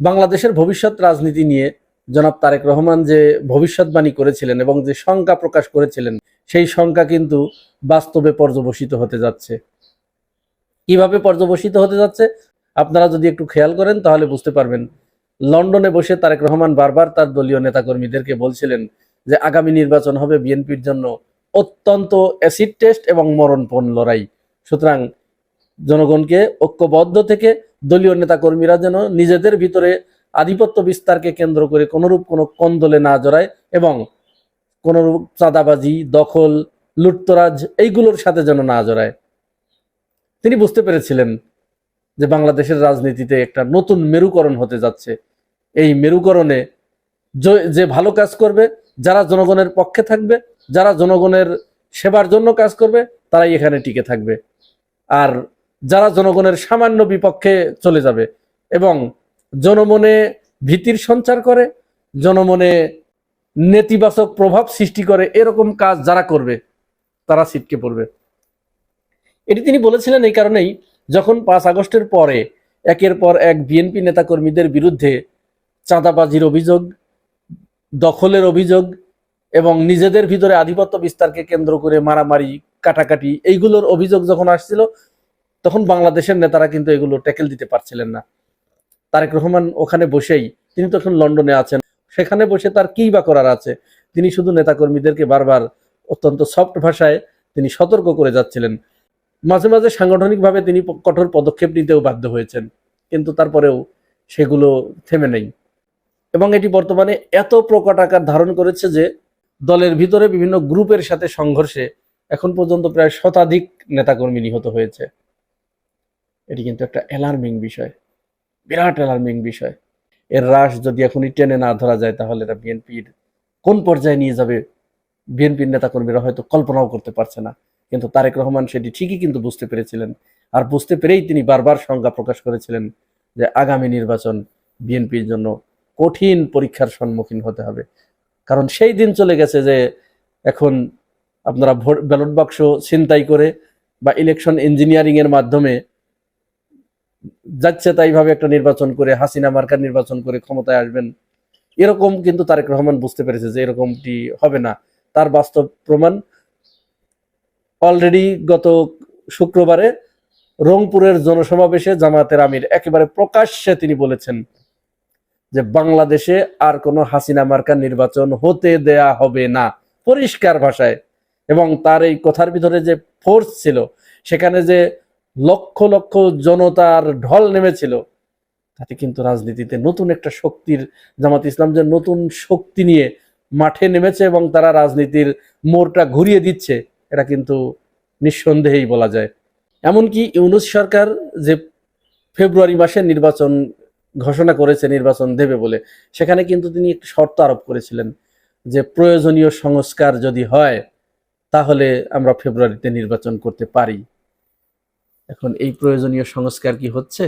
বাংলাদেশের ভবিষ্যৎ রাজনীতি নিয়ে জনাব তারেক রহমান যে ভবিষ্যৎবাণী করেছিলেন এবং যে শঙ্কা প্রকাশ করেছিলেন, সেই শঙ্কা কিন্তু বাস্তবে পর্যবসিত হতে যাচ্ছে। কীভাবে পর্যবসিত হতে যাচ্ছে? আপনারা যদি একটু খেয়াল করেন, তাহলে বুঝতে পারবেন। লন্ডনে বসে তারেক রহমান বারবার তার দলীয় নেতাকর্মীদেরকে বলছিলেন যে আগামী নির্বাচন হবে বিএনপির জন্য অত্যন্ত অ্যাসিড টেস্ট এবং মরণপণ লড়াই। সুতরাং জনগণকে ঐক্যবদ্ধ থেকে দলীয় নেতাকর্মীরা যেন নিজেদের ভিতরে আধিপত্য বিস্তারকে কেন্দ্র করে কোনোরূপ কোনো কন্দলে না জড়ায় এবং কোনোরূপ চাঁদাবাজি, দখল, লুটতরাজ এইগুলোর সাথে যেন না জড়ায়। তিনি বুঝতে পেরেছিলেন যে বাংলাদেশের রাজনীতিতে একটা নতুন মেরুকরণ হতে যাচ্ছে। এই মেরুকরণে য- ভালো কাজ করবে, যারা জনগণের পক্ষে থাকবে, যারা জনগণের সেবার জন্য কাজ করবে, তারাই এখানে টিকে থাকবে। আর যারা জনগণের সামান্য বিপক্ষে চলে যাবে এবং জনমনে ভীতির সঞ্চার করে, জনমনে নেতিবাচক প্রভাব সৃষ্টি করে এরকম কাজ যারা করবে, তারা ছিটকে পড়বে। এটি তিনি বলেছিলেন এই কারণেই যখন পাঁচ আগস্টের পরে একের পর এক বিএনপি নেতাকর্মীদের বিরুদ্ধে চাঁদাবাজির অভিযোগ, দখলের অভিযোগ এবং নিজেদের ভিতরে আধিপত্য বিস্তারকে কেন্দ্র করে মারামারি, কাটাকাটি, এইগুলোর অভিযোগ যখন আসছিল তখন বাংলাদেশের নেতারা কিন্তু এগুলো ট্যাকেল দিতে পারছিলেন না। তারেক রহমান ওখানে বসেই, তিনি তখন লন্ডনে আছেন। সেখানে বসে তার কি বা করার আছে? তিনি শুধু নেতাকর্মীদেরকে বারবার অত্যন্ত সফট ভাষায় তিনি সতর্ক করে যাচ্ছিলেন। মাঝে মাঝে সাংগঠনিকভাবে তিনি কঠোর পদক্ষেপ নিতেও বাধ্য হয়েছেন। কিন্তু তারপরেও সেগুলো থেমে নেই। এবং এটি বর্তমানে এত প্রকট আকার ধারণ করেছে যে দলের ভিতরে বিভিন্ন গ্রুপের সাথে সংঘর্ষে এখন পর্যন্ত প্রায় শতাধিক নেতাকর্মী নিহত হয়েছে। এটি কিন্তু একটা অ্যালার্মিং বিষয়, বিরাট অ্যালার্মিং বিষয়। এর হ্রাস যদি এখনই টেনে না ধরা যায়, তাহলে এটা বিএনপির কোন পর্যায়ে নিয়ে যাবে? বিএনপির নেতাকর্মীরা হয়তো কল্পনাও করতে পারছে না। কিন্তু তারেক রহমান সেটি ঠিকই কিন্তু বুঝতে পেরেছিলেন। আর বুঝতে পেরেই তিনি বারবার সংজ্ঞা প্রকাশ করেছিলেন যে আগামী নির্বাচন বিএনপির জন্য কঠিন পরীক্ষার সম্মুখীন হতে হবে। কারণ সেই দিন চলে গেছে যে এখন আপনারা ভোট ব্যালট বাক্স ছিনতাই করে বা ইলেকশন ইঞ্জিনিয়ারিং এর মাধ্যমে যাচ্ছে তাই ভাবে একটা নির্বাচন করে, হাসিনা মার্কার নির্বাচন করে ক্ষমতায় আসবেন। এরকম কিন্তু তারেক রহমান বুঝতে পেরেছে যে এরকমটি হবে না। তার বাস্তব প্রমাণ অলরেডি গত শুক্রবারে রংপুরের জনসমাবেশে জামাতের আমির, একেবারে প্রকাশ্যে তিনি বলেছেন যে বাংলাদেশে আর কোনো হাসিনা মার্কার নির্বাচন হতে দেয়া হবে না, পরিষ্কার ভাষায়। এবং তার এই কথার ভিতরে যে ফোর্স ছিল, সেখানে যে লক্ষ লক্ষ জনতার ঢল নেমেছিল। তাতে কিন্তু রাজনীতিতে নতুন একটা শক্তির, জামাত ইসলাম যে নতুন শক্তি নিয়ে মাঠে নেমেছে এবং তারা রাজনীতির মোড়টা ঘুরিয়ে দিচ্ছে, এটা কিন্তু নিঃসন্দেহেই বলা যায়। এমনকি ইউনুস সরকার যে ফেব্রুয়ারি মাসে নির্বাচন ঘোষণা করেছে, নির্বাচন দেবে বলে, সেখানে কিন্তু তিনি একটি শর্ত আরোপ করেছিলেন যে প্রয়োজনীয় সংস্কার যদি হয়, তাহলে আমরা ফেব্রুয়ারিতে নির্বাচন করতে পারি। এখন এই প্রয়োজনীয় সংস্কার কি হচ্ছে?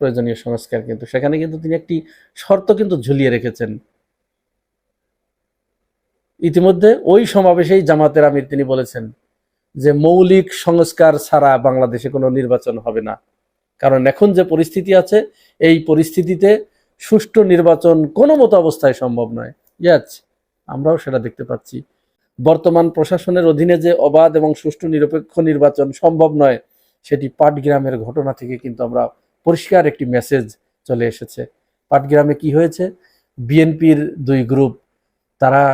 প্রয়োজনীয় সংস্কার কিন্তু, সেখানে কিন্তু তিনি একটি শর্ত কিন্তু ঝুলিয়ে রেখেছেন। ইতিমধ্যে ওই সমাবেশেই জামাতের আমির তিনি বলেছেন যে মৌলিক সংস্কার ছাড়া বাংলাদেশে কোনো নির্বাচন হবে না। কারণ এখন যে পরিস্থিতি আছে, এই পরিস্থিতিতে সুষ্ঠু নির্বাচন কোনো মতো অবস্থায় সম্ভব নয়। ইয়াচ, আমরাও সেটা দেখতে পাচ্ছি। বর্তমান প্রশাসনের অধীনে যে অবাধ এবং সুষ্ঠু নিরপেক্ষ নির্বাচন সম্ভব নয় সেটি পাটগ্রামের ঘটনা থেকে কিন্তু আমরা পরিষ্কার একটি মেসেজ চলে এসেছে। পাটগ্রামে কি হয়েছে? বিএনপির দুই গ্রুপ তারা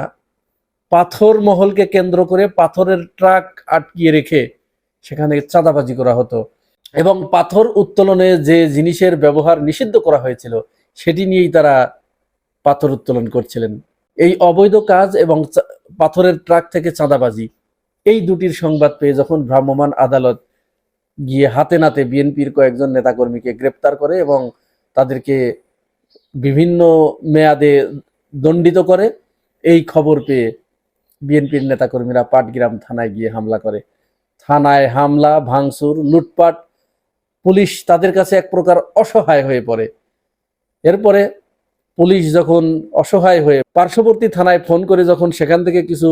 পাথর মহলকে কেন্দ্র করে পাথরের ট্রাক আটকিয়ে রেখে সেখানে চাঁদাবাজি করা হতো এবং পাথর উত্তোলনে যে জিনিসের ব্যবহার নিষিদ্ধ করা হয়েছিল, সেটি নিয়েই তারা পাথর উত্তোলন করছিলেন। এই অবৈধ কাজ এবং পাথরের ট্রাক থেকে চাঁদাবাজি, এই দুটির সংবাদ পেয়ে যখন ভ্রাম্যমাণ আদালত গিয়ে হাতে নাতে বিএনপির কয়েকজন নেতাকর্মীকে গ্রেপ্তার করে এবং তাদেরকে বিভিন্ন মেয়াদে দণ্ডিত করে। এই খবর পেয়ে বিএনপির নেতাকর্মীরা পাটগ্রাম থানায় গিয়ে হামলা করে। থানায় হামলা, ভাঙচুর, লুটপাট, পুলিশ তাদের কাছে এক প্রকার অসহায় হয়ে পড়ে। এরপরে পুলিশ যখন অসহায় হয়ে পার্শ্ববর্তী থানায় ফোন করে যখন সেখান থেকে কিছু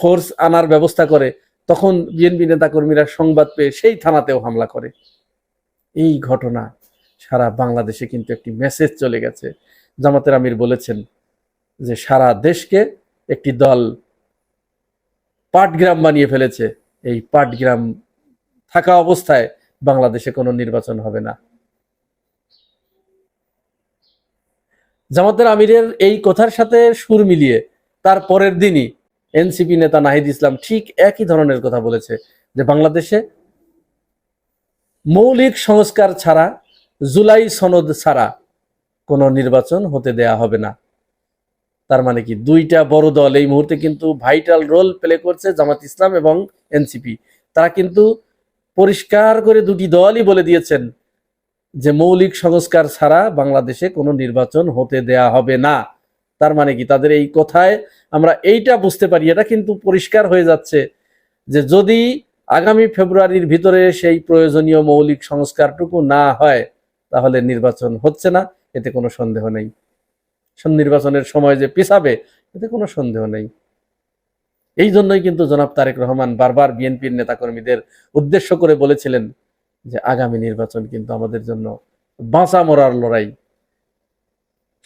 ফোর্স আনার ব্যবস্থা করে তখন বিএনপি নেতাকর্মীরা সংবাদ পেয়ে সেই থানাতেও হামলা করে। এই ঘটনা সারা বাংলাদেশে কিন্তু একটি মেসেজ চলে গেছে। জামাতের আমির বলেছেন যে সারা দেশকে একটি দল পাটগ্রাম বানিয়ে ফেলেছে। এই পাটগ্রাম থাকা অবস্থায় বাংলাদেশে কোনো নির্বাচন হবে না। জামাতের আমিরের এই কথার সাথে সুর মিলিয়ে তার পরের দিনই এনসিপি নেতা নাহিদ ইসলাম ঠিক একই ধরনের কথা বলেছে যে বাংলাদেশে মৌলিক সংস্কার ছাড়া, জুলাই সনদ ছাড়া কোনো নির্বাচন হতে দেয়া হবে না। তার মানে কি? দুইটা বড় দল এই মুহূর্তে কিন্তু ভাইটাল রোল প্লে করছে জামাত ইসলাম এবং এনসিপি। তারা কিন্তু পরিষ্কার করে দুটি দলই বলে দিয়েছেন যে মৌলিক সংস্কার ছাড়া বাংলাদেশে কোনো নির্বাচন হতে দেয়া হবে না। তার মানে কি? তাদের এই কথায় আমরা এইটা বুঝতে পারি, এটা কিন্তু পরিষ্কার হয়ে যাচ্ছে যে যদি আগামী ফেব্রুয়ারির ভিতরে সেই প্রয়োজনীয় মৌলিক সংস্কারটুকু না হয়, তাহলে নির্বাচন হচ্ছে না, এতে কোনো সন্দেহ নেই। নির্বাচনের সময় যে পিছাবে, এতে কোনো সন্দেহ নেই। এই জন্যই কিন্তু জনাব তারেক রহমান বারবার বিএনপির নেতাকর্মীদের উদ্দেশ্য করে বলেছিলেন যে আগামী নির্বাচন কিন্তু আমাদের জন্য বাঁচা মরার লড়াই।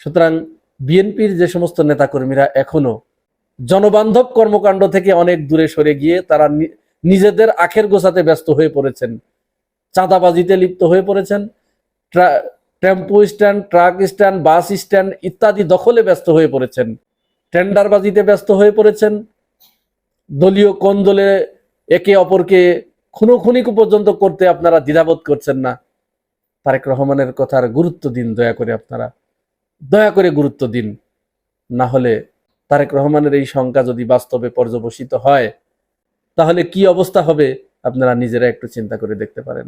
সুতরাং বিএনপির যে সমস্ত নেতাকর্মীরা এখনও জনবান্ধব কর্মকাণ্ড থেকে অনেক দূরে সরে গিয়ে তারা নিজেদের আখের গোছাতে ব্যস্ত হয়ে পড়েছেন। চাঁদাবাজিতে লিপ্ত হয়ে পড়েছেন। Tempo stand, truck stand, bus stand ইত্যাদি দখলে ব্যস্ত হয়ে পড়েছেন। টেন্ডারবাজিতে ব্যস্ত হয়ে পড়েছেন। দলীয় কোন দলে একে অপরকে খুনোখুনি পর্যন্ত করতে আপনারা দ্বিধাবোধ করছেন না। তারেক রহমানের কথার গুরুত্ব দিন দয়া করে আপনারা। দয়া করে গুরুত্ব দিন। না হলে তারেক রহমানের এই শঙ্কা যদি বাস্তবে পর্যবসিত হয়, তাহলে কি অবস্থা হবে? আপনারা নিজেরা একটু চিন্তা করে দেখতে পারেন।